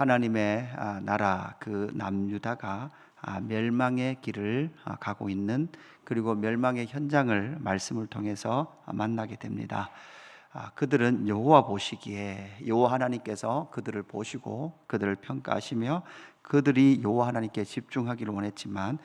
하나님의 아, 나라 그 남유다가 아, 멸망의 길을 아, 가고 있는 그리고 멸망의 현장을 말씀을 통해서 아, 만나게 됩니다. 아, 그들은 여호와 보시기에 여호와 하나님께서 그들을 보시고 그들을 평가하시며 그들이 여호와 하나님께 집중하기를 원했지만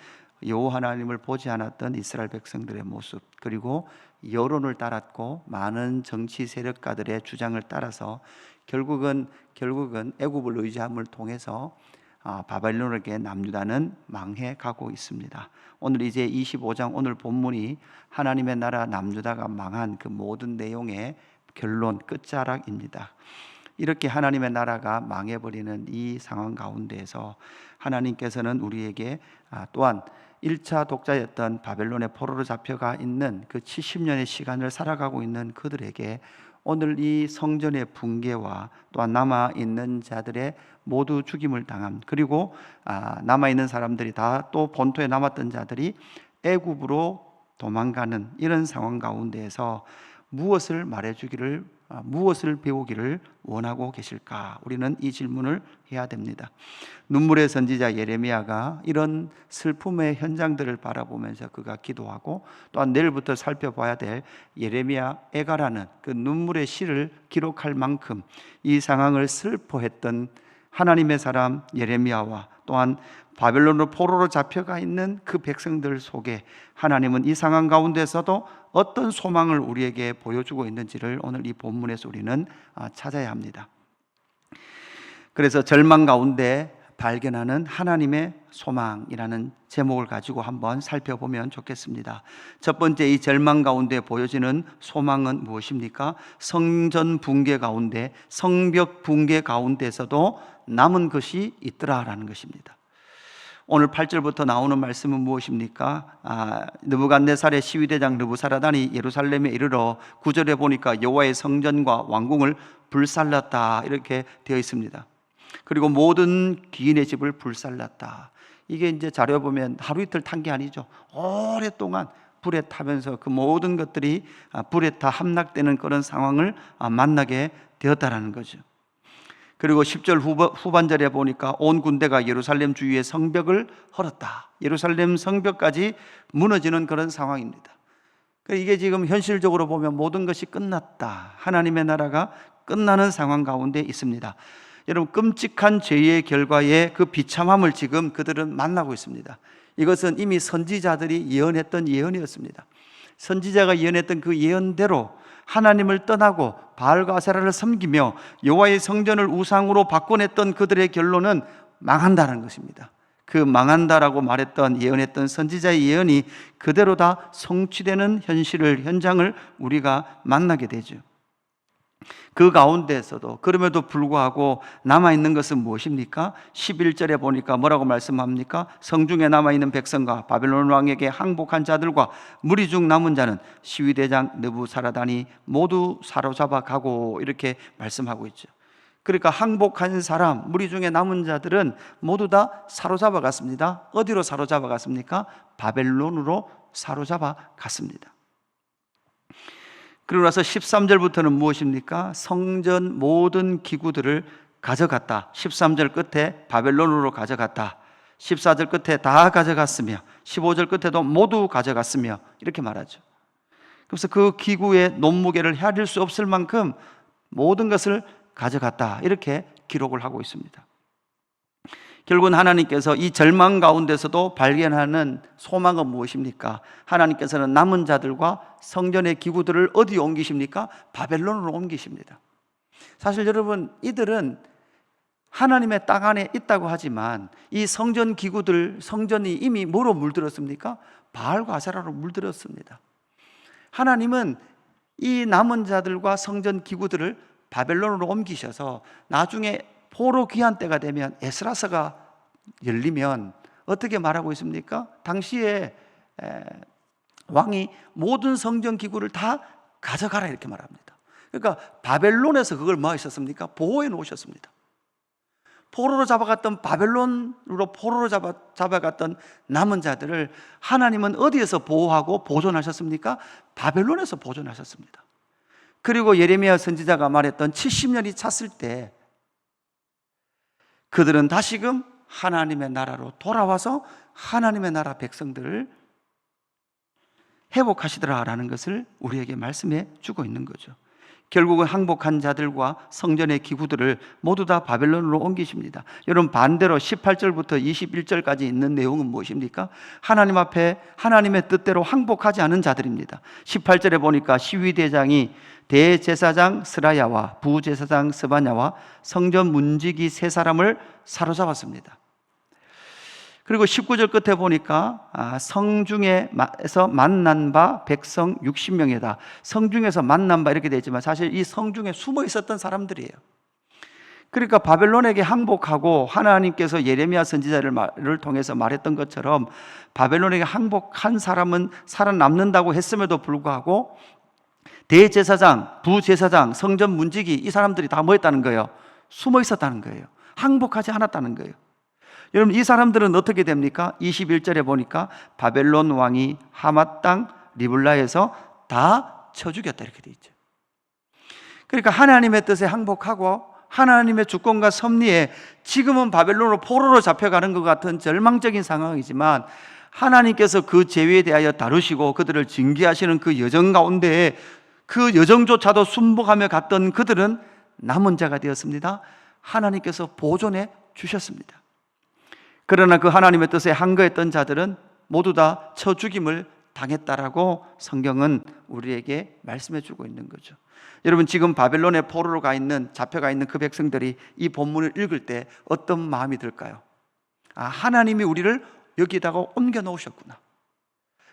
여호와 하나님을 보지 않았던 이스라엘 백성들의 모습 그리고 여론을 따랐고 많은 정치 세력가들의 주장을 따라서 결국은 결국은 애굽을 의지함을 통해서 아, 바벨론에게 남유다는 망해 가고 있습니다. 오늘 이제 25장 오늘 본문이 하나님의 나라 남유다가 망한 그 모든 내용의 결론 끝자락입니다. 이렇게 하나님의 나라가 망해버리는 이 상황 가운데에서 하나님께서는 우리에게 아, 또한 1차 독자였던 바벨론의 포로로 잡혀가 있는 그 70년의 시간을 살아가고 있는 그들에게 오늘 이 성전의 붕괴와 또한 남아 있는 자들의 모두 죽임을 당함. 그리고 아, 남아 있는 사람들이 다 또 본토에 남았던 자들이 애굽으로 도망가는 이런 상황 가운데에서 무엇을 말해 주기를 아, 무엇을 배우기를 원하고 계실까? 우리는 이 질문을 해야 됩니다. 눈물의 선지자 예레미야가 이런 슬픔의 현장들을 바라보면서 그가 기도하고 또한 내일부터 살펴봐야 될 예레미야 애가라는 그 눈물의 시를 기록할 만큼 이 상황을 슬퍼했던 하나님의 사람 예레미야와 또한 바벨론으로 포로로 잡혀가 있는 그 백성들 속에 하나님은 이 상황 가운데서도 어떤 소망을 우리에게 보여주고 있는지를 오늘 이 본문에서 우리는 아, 찾아야 합니다. 그래서 절망 가운데 발견하는 하나님의 소망이라는 제목을 가지고 한번 살펴보면 좋겠습니다. 첫 번째 이 절망 가운데 보여지는 소망은 무엇입니까? 성전 붕괴 가운데 성벽 붕괴 가운데서도 남은 것이 있더라라는 것입니다. 오늘 8절부터 나오는 말씀은 무엇입니까? 아, 느부갓네살의 시위대장 느부사라단이 예루살렘에 이르러 9절에 보니까 여호와의 성전과 왕궁을 불살랐다 이렇게 되어 있습니다. 그리고 모든 귀인의 집을 불살랐다. 이게 이제 자료 보면 하루 이틀 탄 게 아니죠. 오랫동안 불에 타면서 그 모든 것들이 아, 불에 타 함락되는 그런 상황을 아, 만나게 되었다라는 거죠. 그리고 10절 후반절에 보니까 온 군대가 예루살렘 주위의 성벽을 헐었다. 예루살렘 성벽까지 무너지는 그런 상황입니다. 그러니까 이게 지금 현실적으로 보면 모든 것이 끝났다. 하나님의 나라가 끝나는 상황 가운데 있습니다. 여러분 끔찍한 죄의 결과에 그 비참함을 지금 그들은 만나고 있습니다. 이것은 이미 선지자들이 예언했던 예언이었습니다. 선지자가 예언했던 그 예언대로 하나님을 떠나고 바알과 아세라를 섬기며 여호와의 성전을 우상으로 바꿔냈던 그들의 결론은 망한다는 것입니다. 그 망한다라고 말했던 예언했던 선지자의 예언이 그대로 다 성취되는 현실을 현장을 우리가 만나게 되죠. 그 가운데서도 그럼에도 불구하고 남아 있는 것은 무엇입니까? 11절에 보니까 뭐라고 말씀합니까? 성중에 남아 있는 백성과 바벨론 왕에게 항복한 자들과 무리 중 남은 자는 시위대장 느부사라단이 모두 사로잡아 가고 이렇게 말씀하고 있죠. 그러니까 항복한 사람, 무리 중에 남은 자들은 모두 다 사로잡아 갔습니다. 어디로 사로잡아 갔습니까? 바벨론으로 사로잡아 갔습니다. 그리고 나서 13절부터는 무엇입니까? 성전 모든 기구들을 가져갔다. 13절 끝에 바벨론으로 가져갔다. 14절 끝에 다 가져갔으며 15절 끝에도 모두 가져갔으며 이렇게 말하죠. 그래서 그 기구의 논무게를 헤아릴 수 없을 만큼 모든 것을 가져갔다. 이렇게 기록을 하고 있습니다. 결국은 하나님께서 이 절망 가운데서도 발견하는 소망은 무엇입니까? 하나님께서는 남은 자들과 성전의 기구들을 어디 옮기십니까? 바벨론으로 옮기십니다. 사실 여러분, 이들은 하나님의 땅 안에 있다고 하지만 이 성전 기구들, 성전이 이미 뭐로 물들었습니까? 바알과 아세라로 물들었습니다. 하나님은 이 남은 자들과 성전 기구들을 바벨론으로 옮기셔서 나중에 포로 귀한 때가 되면 에스라서가 열리면 어떻게 말하고 있습니까? 당시에 왕이 모든 성전 기구를 다 가져가라 이렇게 말합니다. 그러니까 바벨론에서 그걸 뭐 하셨습니까? 보호해 놓으셨습니다. 포로로 잡아갔던 바벨론으로 포로로 잡아, 잡아갔던 남은 자들을 하나님은 어디에서 보호하고 보존하셨습니까? 바벨론에서 보존하셨습니다. 그리고 예레미야 선지자가 말했던 70년이 찼을 때 그들은 다시금 하나님의 나라로 돌아와서 하나님의 나라 백성들을 회복하시더라라는 것을 우리에게 말씀해 주고 있는 거죠. 결국은 항복한 자들과 성전의 기구들을 모두 다 바벨론으로 옮기십니다. 여러분 반대로 18절부터 21절까지 있는 내용은 무엇입니까? 하나님 앞에 하나님의 뜻대로 항복하지 않은 자들입니다. 18절에 보니까 시위대장이 대제사장 스라야와 부제사장 스바냐와 성전 문지기 세 사람을 사로잡았습니다. 그리고 19절 끝에 보니까 아, 성중에서 만난 바 백성 60명이다. 성중에서 만난 바 이렇게 되어 있지만 사실 이 성중에 숨어 있었던 사람들이에요. 그러니까 바벨론에게 항복하고 하나님께서 예레미야 선지자를 를 통해서 말했던 것처럼 바벨론에게 항복한 사람은 살아남는다고 했음에도 불구하고 대제사장, 부제사장, 성전 문지기 이 사람들이 다 뭐했다는 거예요? 숨어 있었다는 거예요. 항복하지 않았다는 거예요. 여러분 이 사람들은 어떻게 됩니까? 21절에 보니까 바벨론 왕이 하맛 땅 리블라에서 다 쳐 죽였다 이렇게 돼 있죠. 그러니까 하나님의 뜻에 항복하고 하나님의 주권과 섭리에 지금은 바벨론으로 포로로 잡혀가는 것 같은 절망적인 상황이지만 하나님께서 그 죄에 대하여 다루시고 그들을 징계하시는 그 여정 가운데 그 여정조차도 순복하며 갔던 그들은 남은 자가 되었습니다. 하나님께서 보존해 주셨습니다. 그러나 그 하나님의 뜻에 항거했던 자들은 모두 다쳐 죽임을 당했다라고 성경은 우리에게 말씀해 주고 있는 거죠. 여러분 지금 바벨론의 포로로 가 있는 잡혀가 있는 그 백성들이 이 본문을 읽을 때 어떤 마음이 들까요? 아, 하나님이 우리를 여기다가 옮겨 놓으셨구나.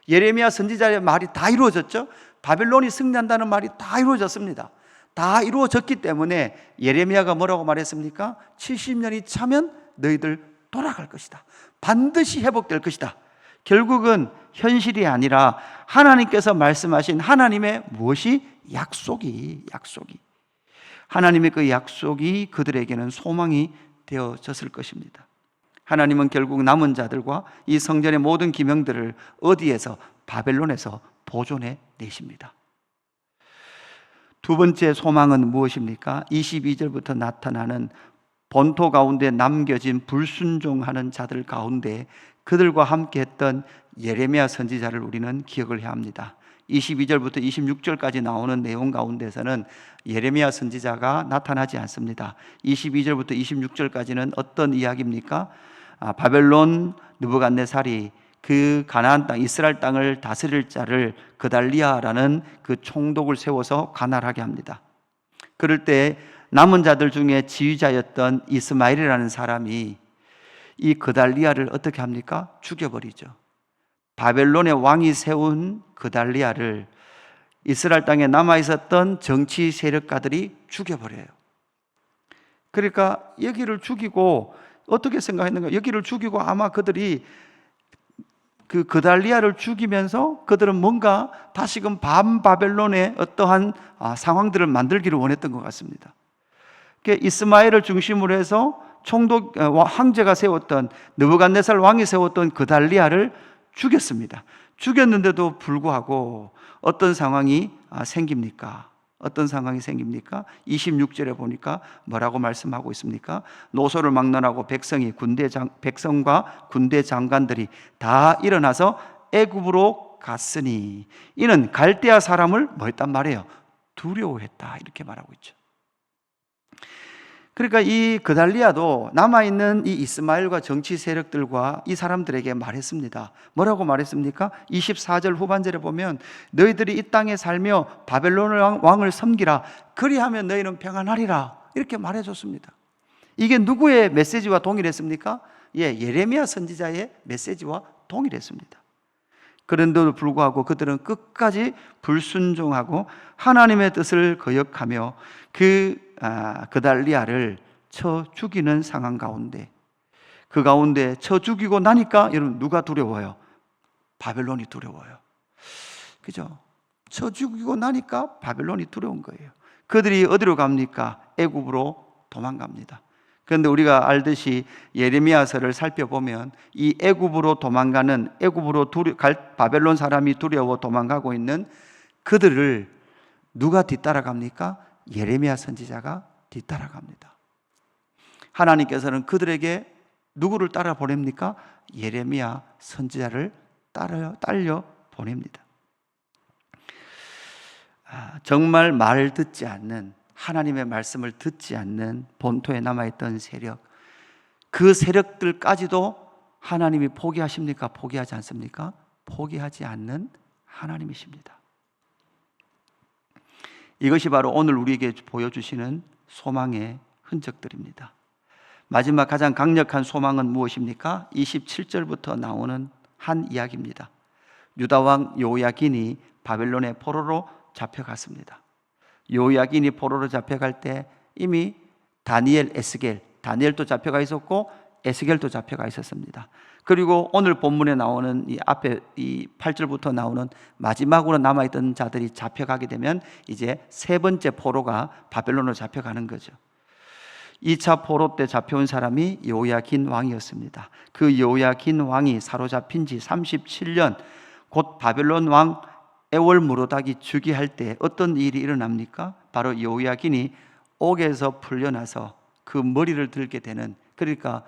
예레미야 선지자의 말이 다 이루어졌죠. 바벨론이 승리한다는 말이 다 이루어졌습니다. 다 이루어졌기 때문에 예레미야가 뭐라고 말했습니까? 70년이 차면 너희들 돌아갈 것이다. 반드시 회복될 것이다. 결국은 현실이 아니라 하나님께서 말씀하신 하나님의 무엇이 약속이 약속이 하나님의 그 약속이 그들에게는 소망이 되어졌을 것입니다. 하나님은 결국 남은 자들과 이 성전의 모든 기명들을 어디에서 바벨론에서 보존해 내십니다. 두 번째 소망은 무엇입니까? 22절부터 나타나는 본토 가운데 남겨진 불순종하는 자들 가운데 그들과 함께 했던 예레미야 선지자를 우리는 기억을 해야 합니다. 22절부터 26절까지 나오는 내용 가운데서는 예레미야 선지자가 나타나지 않습니다. 22절부터 26절까지는 어떤 이야기입니까? 아, 바벨론 느부갓네살이 그 가나안 땅 이스라엘 땅을 다스릴 자를 그달리아라는 그 총독을 세워서 가난하게 합니다. 그럴 때 남은 자들 중에 지휘자였던 이스마엘이라는 사람이 이 그달리아를 어떻게 합니까? 죽여버리죠. 바벨론의 왕이 세운 그달리아를 이스라엘 땅에 남아 있었던 정치 세력가들이 죽여버려요. 그러니까 여기를 죽이고 어떻게 생각했는가? 여기를 죽이고 아마 그들이 그 그달리아를 죽이면서 그들은 뭔가 다시금 반바벨론의 어떠한 아, 상황들을 만들기를 원했던 것 같습니다. 이스마엘을 중심으로 해서 총독 어, 황제가 세웠던 느부갓네살 왕이 세웠던 그달리아를 죽였습니다. 죽였는데도 불구하고 어떤 상황이 아, 생깁니까? 어떤 상황이 생깁니까? 26절에 보니까 뭐라고 말씀하고 있습니까? 노소를 막론하고 백성이 군대 장, 백성과 군대 장관들이 다 일어나서 애굽으로 갔으니 이는 갈대아 사람을 뭐 했단 말이에요? 두려워했다 이렇게 말하고 있죠. 그러니까 이 그달리아도 남아있는 이 이스마엘과 정치 세력들과 이 사람들에게 말했습니다. 뭐라고 말했습니까? 24절 후반절에 보면 너희들이 이 땅에 살며 바벨론 왕을 섬기라. 그리하면 너희는 평안하리라. 이렇게 말해줬습니다. 이게 누구의 메시지와 동일했습니까? 예, 예레미야 선지자의 메시지와 동일했습니다. 그런데도 불구하고 그들은 끝까지 불순종하고 하나님의 뜻을 거역하며 그 아, 그달리아를 쳐 죽이는 상황 가운데 그 가운데 쳐 죽이고 나니까 여러분 누가 두려워요? 바벨론이 두려워요. 그죠? 쳐 죽이고 나니까 바벨론이 두려운 거예요. 그들이 어디로 갑니까? 애굽으로 도망갑니다. 그런데 우리가 알듯이 예레미야서를 살펴보면 이 애굽으로 도망가는 애굽으로 두려, 바벨론 사람이 두려워 도망가고 있는 그들을 누가 뒤따라갑니까? 예레미야 선지자가 뒤따라갑니다. 하나님께서는 그들에게 누구를 따라 보냅니까? 예레미야 선지자를 따라 딸려 보냅니다. 아, 정말 말 듣지 않는 하나님의 말씀을 듣지 않는 본토에 남아있던 세력 그 세력들까지도 하나님이 포기하십니까? 포기하지 않습니까? 포기하지 않는 하나님이십니다. 이것이 바로 오늘 우리에게 보여주시는 소망의 흔적들입니다. 마지막 가장 강력한 소망은 무엇입니까? 27절부터 나오는 한 이야기입니다. 유다 왕 요야긴이 바벨론의 포로로 잡혀갔습니다. 요야긴이 포로로 잡혀갈 때 이미 다니엘, 에스겔, 다니엘도 잡혀가 있었고 에스겔도 잡혀가 있었습니다. 그리고 오늘 본문에 나오는 이 앞에 이 8절부터 나오는 마지막으로 남아 있던 자들이 잡혀가게 되면 이제 세 번째 포로가 바벨론으로 잡혀가는 거죠. 2차 포로 때 잡혀온 사람이 요야긴 왕이었습니다. 그 요야긴 왕이 사로잡힌 지 37년 곧 바벨론 왕 에월 무로닥이 즉위할 때 어떤 일이 일어납니까? 바로 요야긴이 옥에서 풀려나서 그 머리를 들게 되는 그러니까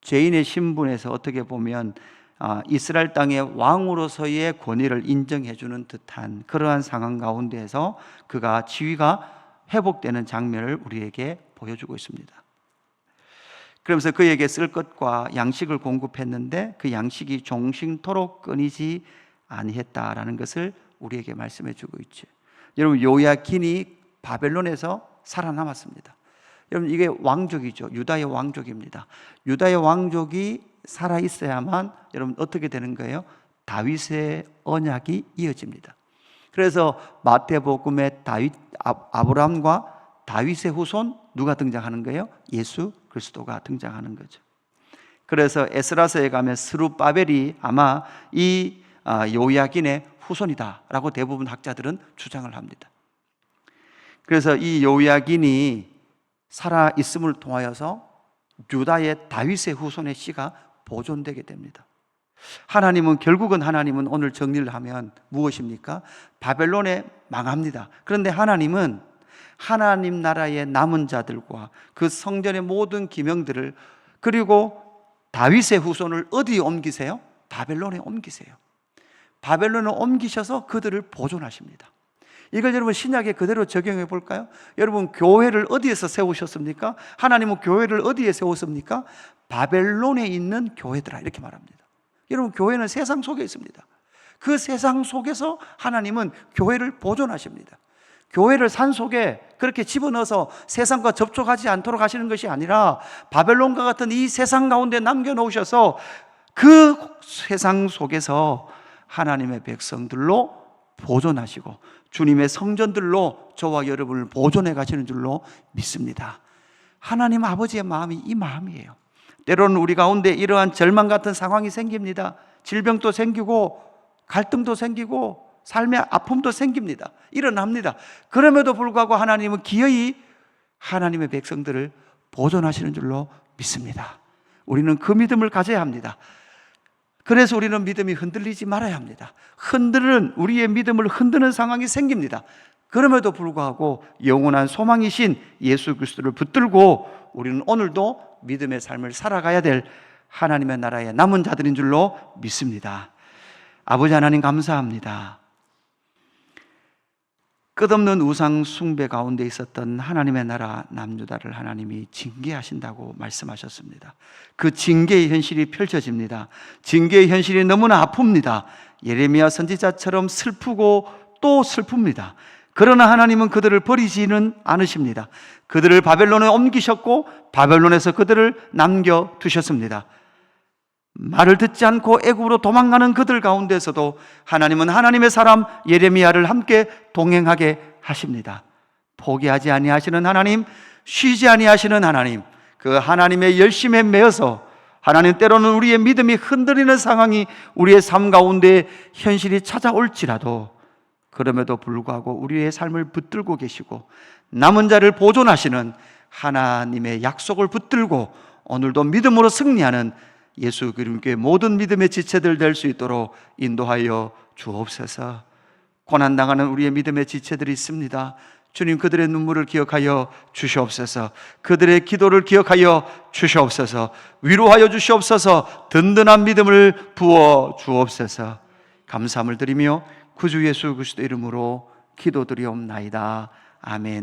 죄인의 신분에서 어떻게 보면 아, 이스라엘 땅의 왕으로서의 권위를 인정해 주는 듯한 그러한 상황 가운데에서 그가 지위가 회복되는 장면을 우리에게 보여주고 있습니다. 그러면서 그에게 쓸 것과 양식을 공급했는데 그 양식이 종식토록 끊이지 아니했다라는 것을 우리에게 말씀해 주고 있죠. 여러분 요야킨이 바벨론에서 살아남았습니다. 여러분 이게 왕족이죠. 유다의 왕족입니다. 유다의 왕족이 살아 있어야만 여러분 어떻게 되는 거예요? 다윗의 언약이 이어집니다. 그래서 마태복음에 다윗 아- 아브라함과 다윗의 후손 누가 등장하는 거예요? 예수 그리스도가 등장하는 거죠. 그래서 에스라서에 가면 스루바벨이 아마 이 아, 요야긴의 후손이다라고 대부분 학자들은 주장을 합니다. 그래서 이 요야긴이 살아 있음을 통하여서 유다의 다윗의 후손의 씨가 보존되게 됩니다. 하나님은 결국은 하나님은 오늘 정리를 하면 무엇입니까? 바벨론에 망합니다. 그런데 하나님은 하나님 나라의 남은 자들과 그 성전의 모든 기명들을 그리고 다윗의 후손을 어디에 옮기세요? 바벨론에 옮기세요. 바벨론에 옮기셔서 그들을 보존하십니다. 이걸 여러분 신약에 그대로 적용해 볼까요? 여러분 교회를 어디에서 세우셨습니까? 하나님은 교회를 어디에 세웠습니까? 바벨론에 있는 교회들아 이렇게 말합니다. 여러분 교회는 세상 속에 있습니다. 그 세상 속에서 하나님은 교회를 보존하십니다. 교회를 산 속에 그렇게 집어넣어서 세상과 접촉하지 않도록 하시는 것이 아니라 바벨론과 같은 이 세상 가운데 남겨놓으셔서 그 세상 속에서 하나님의 백성들로 보존하시고 주님의 성전들로 저와 여러분을 보존해 가시는 줄로 믿습니다. 하나님 아버지의 마음이 이 마음이에요. 때로는 우리 가운데 이러한 절망 같은 상황이 생깁니다. 질병도 생기고 갈등도 생기고 삶의 아픔도 생깁니다. 일어납니다. 그럼에도 불구하고 하나님은 기어이 하나님의 백성들을 보존하시는 줄로 믿습니다. 우리는 그 믿음을 가져야 합니다. 그래서 우리는 믿음이 흔들리지 말아야 합니다. 흔드는 우리의 믿음을 흔드는 상황이 생깁니다. 그럼에도 불구하고 영원한 소망이신 예수 그리스도를 붙들고 우리는 오늘도 믿음의 삶을 살아가야 될 하나님의 나라의 남은 자들인 줄로 믿습니다. 아버지 하나님 감사합니다. 끝없는 우상 숭배 가운데 있었던 하나님의 나라 남유다를 하나님이 징계하신다고 말씀하셨습니다. 그 징계의 현실이 펼쳐집니다. 징계의 현실이 너무나 아픕니다. 예레미야 선지자처럼 슬프고 또 슬픕니다. 그러나 하나님은 그들을 버리지는 않으십니다. 그들을 바벨론에 옮기셨고 바벨론에서 그들을 남겨 두셨습니다. 말을 듣지 않고 애굽으로 도망가는 그들 가운데서도 하나님은 하나님의 사람 예레미야를 함께 동행하게 하십니다. 포기하지 아니하시는 하나님, 쉬지 아니하시는 하나님, 그 하나님의 열심에 매어서 하나님 때로는 우리의 믿음이 흔들리는 상황이 우리의 삶 가운데 현실이 찾아올지라도 그럼에도 불구하고 우리의 삶을 붙들고 계시고 남은 자를 보존하시는 하나님의 약속을 붙들고 오늘도 믿음으로 승리하는 예수 그리스도의 모든 믿음의 지체들 될 수 있도록 인도하여 주옵소서. 고난 당하는 우리의 믿음의 지체들이 있습니다. 주님 그들의 눈물을 기억하여 주시옵소서. 그들의 기도를 기억하여 주시옵소서. 위로하여 주시옵소서. 든든한 믿음을 부어 주옵소서. 감사함을 드리며 구주 예수 그리스도 이름으로 기도드리옵나이다. 아멘.